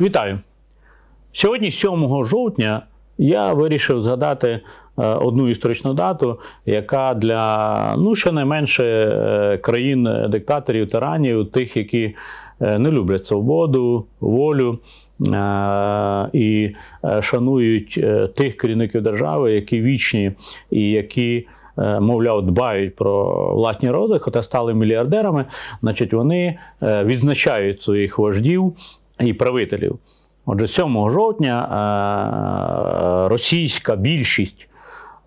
Вітаю! Сьогодні, 7 жовтня, я вирішив згадати е, одну історичну дату, яка для ну, щонайменше е, країн-диктаторів, тиранів, тих, які е, не люблять свободу, волю е, і е, шанують е, тих керівників держави, які вічні і які. е, Мовляв, дбають про власні роди, хоча стали мільярдерами, значить, вони е, відзначають своїх вождів і правителів. Отже, 7 жовтня е, російська більшість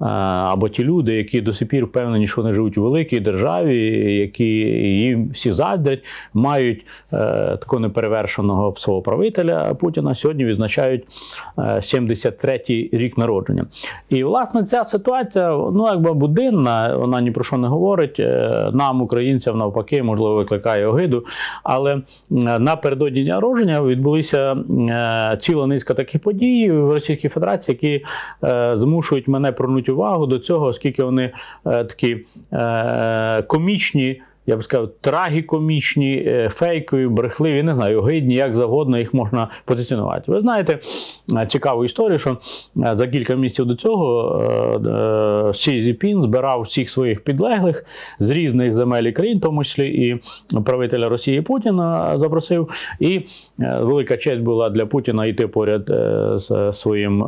або ті люди, які до сих пір впевнені, що вони живуть у великій державі, які їм всі заздрять, мають е, такого неперевершеного свого правителя Путіна, сьогодні відзначають е, 73-й рік народження. І, власне, ця ситуація, ну, якби будинна, вона ні про що не говорить. Е, Нам, українцям, навпаки, можливо, викликає огиду. Але напередодні дня народження відбулися е, ціла низка таких подій в Російській Федерації, які е, змушують мене пригнути увагу до цього, оскільки вони е, такі е, комічні. Я б сказав, трагікомічні, е, фейкові, брехливі, не знаю, огидні, як завгодно їх можна позиціонувати. Ви знаєте цікаву історію, що за кілька місяців до цього Сі Зіпін збирав всіх своїх підлеглих з різних земель і країн, в тому числі і правителя Росії Путіна запросив. І велика честь була для Путіна йти поряд з своїм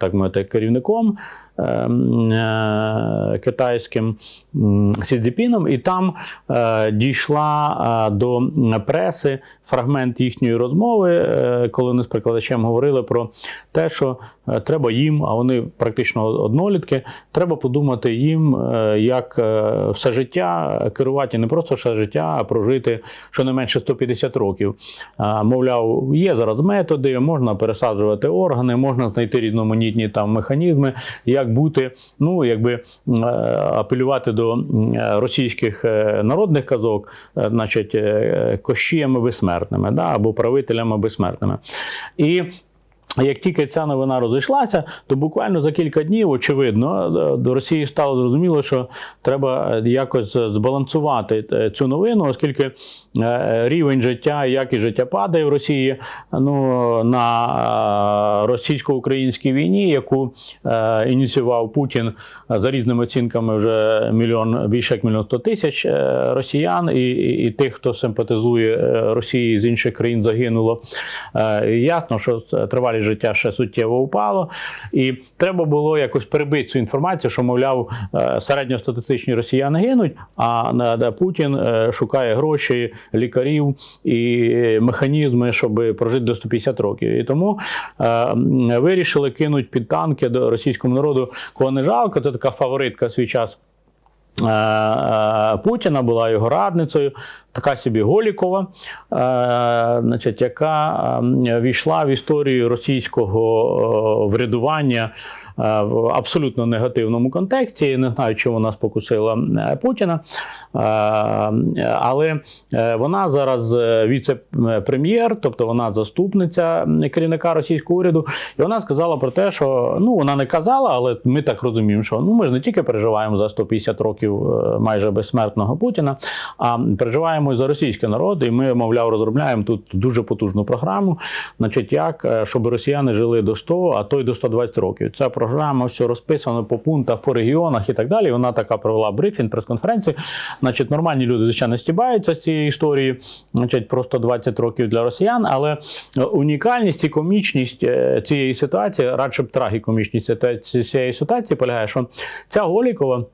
так мовити, керівником. Е, е, Китайським м, Сі Цзіпіном, і там е, дійшла е, до преси фрагмент їхньої розмови, коли вони з перекладачем говорили про те, що треба їм, а вони практично однолітки, треба подумати їм, як все життя керувати не просто все життя, а прожити щонайменше 150 років. Мовляв, є зараз методи, можна пересаджувати органи, можна знайти різноманітні там механізми, як бути, ну якби е, апелювати до е, російських е, народних казок, значить, кощіями безсмертними, да, або правителями безсмертними. І як тільки ця новина розійшлася, то буквально за кілька днів, очевидно, е, до Росії стало зрозуміло, що треба е, якось збалансувати е, цю новину, оскільки рівень життя і якість життя падає в Росії. Ну на російсько-українській війні, яку ініціював Путін за різними оцінками, вже мільйон більше як мільйон сто тисяч росіян і, і, і тих, хто симпатизує Росії з інших країн, загинуло. Ясно, що тривалість життя ще суттєво упало, і треба було якось перебити цю інформацію, що мовляв, е, середньостатистичні росіяни гинуть, а на Путін е, шукає гроші, лікарів і механізми, щоб прожити до 150 років. І тому е, вирішили кинути під танки до російському народу, кого не жалко. Це така фаворитка свій час. е, е, Путіна була його радницею, така собі Голікова, е, значить, яка е, війшла в історію російського е, врядування в абсолютно негативному контексті. Не знаю, чи вона спокусила Путіна. Але вона зараз віце-прем'єр, тобто вона заступниця керівника російського уряду, і вона сказала про те, що ну вона не казала, але ми так розуміємо, що ну ми ж не тільки переживаємо за 150 років майже безсмертного Путіна, а переживаємо і за російський народ. І ми, мовляв, розробляємо тут дуже потужну програму. Значить, як е, щоб росіяни жили до 100, а то й до 120 років. Ця програма все розписана по пунктах, по регіонах і так далі. Вона така провела брифінг, прес-конференцію. Значить, нормальні люди, звичайно, стібаються з цієї історії. Значить, про 120 років для росіян, але е, унікальність і комічність е, цієї ситуації, радше б трагікомічність цієї ситуації полягає, що ця Голікова.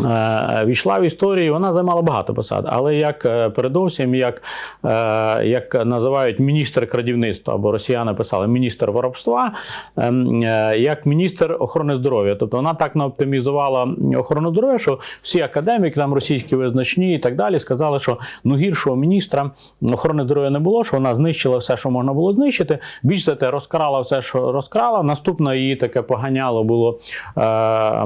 Е, Війшла в історію, вона займала багато посад, але як е, передовсім, як, е, як називають міністр крадівництва, або росіяни писали міністр воровства, ем, як міністр охорони здоров'я. Тобто вона так наоптимізувала охорону здоров'я, що всі академіки, там російські визначні і так далі, сказали, що ну гіршого міністра охорони здоров'я не було, що вона знищила все, що можна було знищити. Більш за те, розкрала все, що розкрала. Наступне її таке поганяло було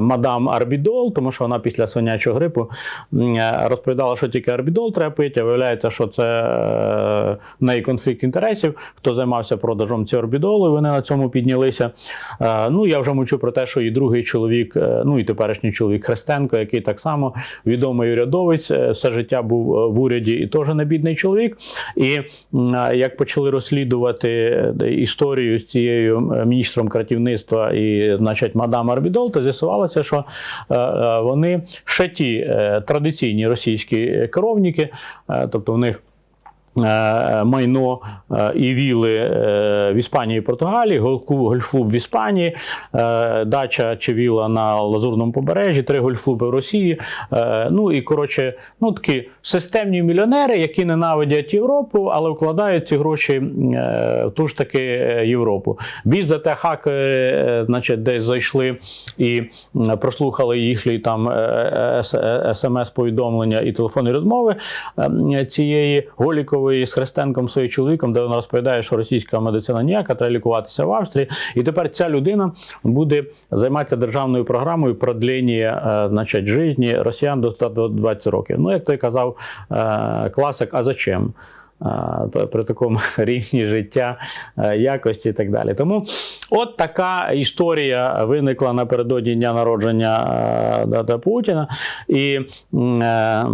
мадам Арбідол, тому що вона після після свинячого грипу, е, розповідала, що тільки орбідол треба пити, виявляється, що це е, в неї конфлікт інтересів, хто займався цього орбідолу, і вони на цьому піднялися. Е, Ну, я вже мовчу про те, що і другий чоловік, ну і теперішній чоловік Христенко, який так само відомий урядовець, все життя був в уряді і теж не бідний чоловік. І як почали розслідувати історію з цією міністром кратівництва і, значить, мадам Арбідол, то з'ясувалося, що вони ще ті е, традиційні російські керівники, е, тобто в них. Е, Майно е, і віли е, в Іспанії і Португалії, гольфклуб в Іспанії, дача чи віла на Лазурному побережжі, три гольфклуби в Росії. Ну і коротше, ну такі системні мільйонери, які ненавидять Європу, але вкладають ці гроші в ту ж таки Європу. Більш за те, хакери, значить, десь зайшли і прослухали їхні там смс-повідомлення і телефонні розмови е, цієї Голікової з Христенком своїм чоловіком, де вона розповідає, що російська медицина ніяка, треба лікуватися в Австрії. І тепер ця людина буде займатися державною програмою продлення е, значить, житті росіян до 120 років. Ну, як той казав е, класик, а зачем? При- при такому рівні життя, е, якості і так далі. Тому от така історія виникла напередодні дня народження е, Путіна. І е, Е,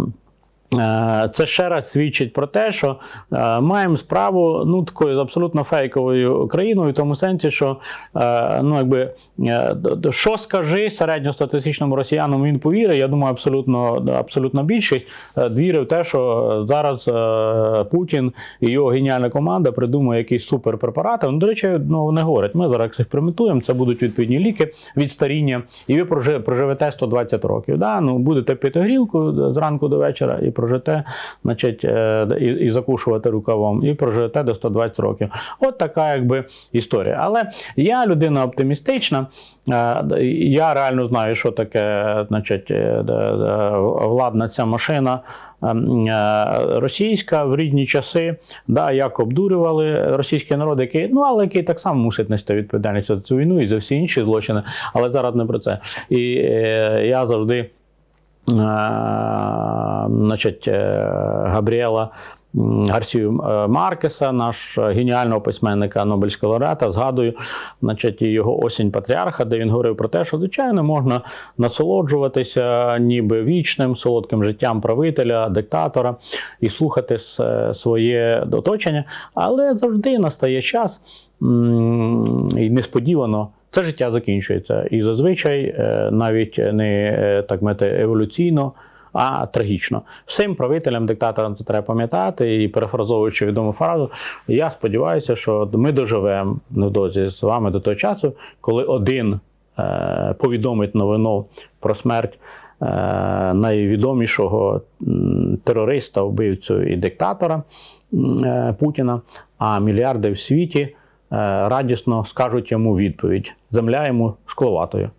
Це ще раз свідчить про те, що е, маємо справу ну, такою абсолютно фейковою країною, в тому сенсі, що е, ну, якби, е, що скажи середньостатистичному росіянину, він повірить. Я думаю, абсолютно, абсолютно більшість е, вірить в те, що зараз е, Путін і його геніальна команда придумує якісь суперпрепарати. Ну, до речі, ну, вони говорять, ми зараз експериментуємо, це будуть відповідні ліки від старіння, і ви прожи- проживете 120 років. Да? Ну, будете пити грілку зранку до вечора і прожите, значить, е, і, і закушувати рукавом, і проживете до 120 років. От така якби історія. Але я людина оптимістична. е, Я реально знаю, що таке значить, е, владна ця машина. Російська в рідні часи, да, як обдурювали російський народ, який, ну але який так само мусить нести відповідальність за цю війну і за всі інші злочини, але зараз не про це. І е, я завжди значить, е, Габріела Гарсію е, Маркеса, наш е, геніального письменника Нобелівського лауреата, згадую значить, його осінь патріарха, де він говорив про те, що звичайно можна насолоджуватися ніби вічним солодким життям правителя, диктатора і слухати своє оточення, але завжди настає час і несподівано. Це життя закінчується. І зазвичай е, навіть не е, так мати еволюційно, а трагічно. Всім правителям, диктаторам це треба пам'ятати. І перефразовуючи відому фразу, я сподіваюся, що ми доживемо невдовзі з вами до того часу, коли один е, повідомить новину про смерть. Найвідомішого терориста, вбивцю і диктатора Путіна, а мільярди в світі радісно скажуть йому відповідь: земля йому шкловатою.